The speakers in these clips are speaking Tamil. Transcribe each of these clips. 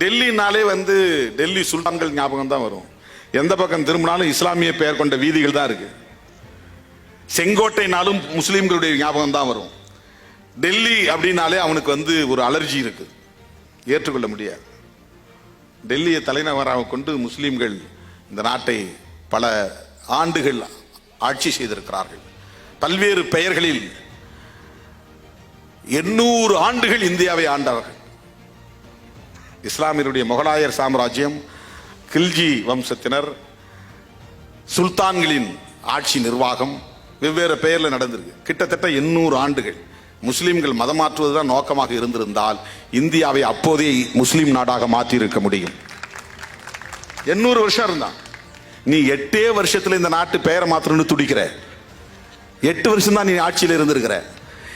டெல்லினாலே வந்து டெல்லி சுல்தான்கள் ஞாபகம் தான் வரும். எந்த பக்கம் திரும்பினாலும் இஸ்லாமிய பெயர் கொண்ட வீதிகள் தான் இருக்கு. செங்கோட்டைனாலும் முஸ்லீம்களுடைய ஞாபகம் தான் வரும். டெல்லி அப்படின்னாலே அவனுக்கு வந்து ஒரு அலர்ஜி இருக்கு. ஏற்றுக்கொள்ள முடியாது. டெல்லியை தலைநகராக கொண்டு முஸ்லீம்கள் இந்த நாட்டை பல ஆண்டுகள் ஆட்சி செய்திருக்கிறார்கள். பல்வேறு பெயர்களில் எண்ணூறு ஆண்டுகள் இந்தியாவை ஆண்டவர்கள் இஸ்லாமியருடைய முகலாயர் சாம்ராஜ்யம் கில்ஜி வம்சத்தினர் சுல்தான்களின் ஆட்சி நிர்வாகம் வெவ்வேறு பெயர்ல நடந்திருக்கு. கிட்டத்தட்ட எண்ணூறு ஆண்டுகள். முஸ்லீம்கள் மதம் மாற்றுவதுதான் நோக்கமாக இருந்திருந்தால் இந்தியாவை அப்போதே முஸ்லீம் நாடாக மாற்றி இருக்க முடியும். எண்ணூறு வருஷம் இருந்தான். நீ எட்டே வருஷத்துல இந்த நாட்டு பெயரை மாத்திரம்னு துடிக்கிற. எட்டு வருஷம் தான் நீ ஆட்சியில் இருந்திருக்கிற.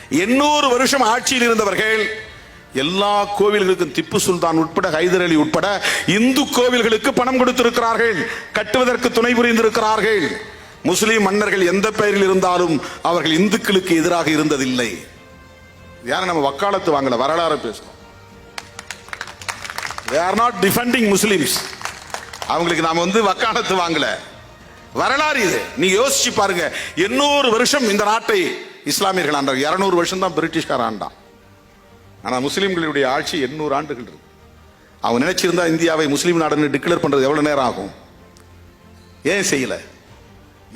எண்ணூறு வருஷம் ஆட்சியில் இருந்தவர்கள் எல்லா கோவில்களுக்கும் திப்பு சுல்தான் உட்பட ஹைதர் அலி உட்பட இந்து கோவில்களுக்கு பணம் கொடுத்திருக்கிறார்கள். கட்டுவதற்கு துணை புரிந்திருக்கிறார்கள். முஸ்லீம் மன்னர்கள் எந்த பெயரில் இருந்தாலும் அவர்கள் இந்துக்களுக்கு எதிராக இருந்ததில்லை. யாரும் நம்ம வக்காலத்து வாங்கல வரலாறு பேசுறோம் they are not defending அவங்களுக்கு நாம வந்து வக்காலத்து வாங்கல. வரலாறு இது. நீ யோசிச்சு பாருங்க. எண்ணூறு வருஷம் இந்த நாட்டை இஸ்லாமியர்கள் ஆண்டார் இருநூறு வருஷம் தான் பிரிட்டிஷ்கார ஆண்டான். ஆனால் முஸ்லீம்களுடைய ஆட்சி எண்ணூறு ஆண்டுகள் இருக்கு அவன் நினைச்சிருந்தா இந்தியாவை முஸ்லீம் நாடுன்னு டிக்ளேர் பண்ணுறது எவ்வளோ நேரம் ஆகும்? ஏன் செய்யலை?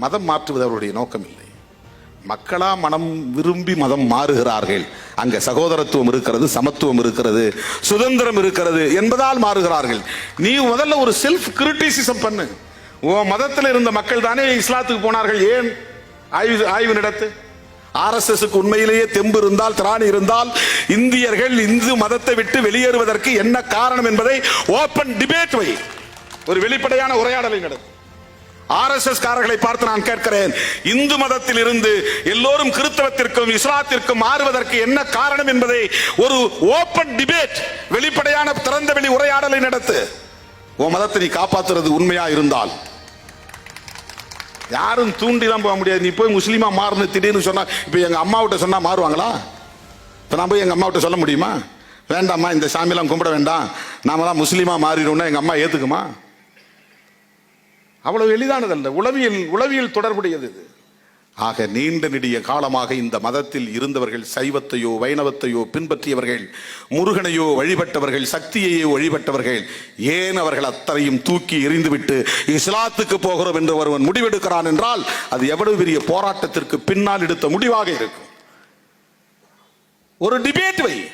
மதம் மாற்றுவது அவருடைய நோக்கம் இல்லை மக்களா மனம் விரும்பி மதம் மாறுகிறார்கள். அங்க சகோதரத்துவம் இருக்கிறது சமத்துவம் இருக்கிறது சுதந்திரம் இருக்கிறது என்பதால் மாறுகிறார்கள். நீ முதல்ல ஒரு செல்ஃப் கிரிட்டிசிசம் பண்ணு. உன் மதத்தில் இருந்த மக்கள் தானே இஸ்லாத்துக்கு போனார்கள். ஏன் ஆய்வு ஆய்வு நடத்து? ஆர்எஸ்எஸ்க்கு உண்மையிலேயே தெம்பு இருந்தால் திராணி இருந்தால் இந்தியர்கள் இந்து மதத்தை விட்டு வெளியேறுவதற்கு என்ன காரணம் என்பதை ஓபன் டிபேட் வை. ஒரு வெளிப்படையான உரையாடலை நடக்கும் ஆர்எஸ்எஸ் காரர்களை பார்த்து நான் கேட்கிறேன் இந்து மதத்தில் இருந்து எல்லோரும் கிறிஸ்தவத்திற்கும் இஸ்லாத்திற்கும் மாறுவதற்கு என்ன காரணம் என்பதை ஒரு ஓபன் டிபேட் வெளிப்படையான திறந்த வெளி உரையாடலை நடத்து. உன் மதத்தை நீ காப்பாத்துறது உண்மையா இருந்தால் யாரும் தூண்டிலாம் போக முடியாது. நீ போய் முஸ்லீமா மாறுன்னு திடீர்னு சொன்னா இப்போ எங்க அம்மாவிட்ட சொன்னா மாறுவாங்களா? இப்போ நான் போய் எங்க அம்மாவிட்ட சொல்ல முடியுமா? வேண்டாம்மா இந்த சாமியெல்லாம் கும்பிட வேண்டாம். நாமெல்லாம் தான் முஸ்லீமா மாறிடும்னா எங்க அம்மா ஏத்துக்குமா? அவ்வளவு எளிதானதல்ல உளவியல் உளவியல் தொடர்புடையது இது. ஆக நீண்ட நெடிய காலமாக இந்த மதத்தில் இருந்தவர்கள் சைவத்தையோ வைணவத்தையோ பின்பற்றியவர்கள் முருகனையோ வழிபட்டவர்கள் சக்தியையோ வழிபட்டவர்கள் ஏன் அவர்கள் அத்தனையும் தூக்கி எறிந்துவிட்டு இஸ்லாத்துக்கு போகிறோம் என்று ஒருவன் முடிவெடுக்கிறான் என்றால் அது எவ்வளவு பெரிய போராட்டத்திற்கு பின்னால் எடுத்த முடிவாக இருக்கும். ஒரு டிபேட் வை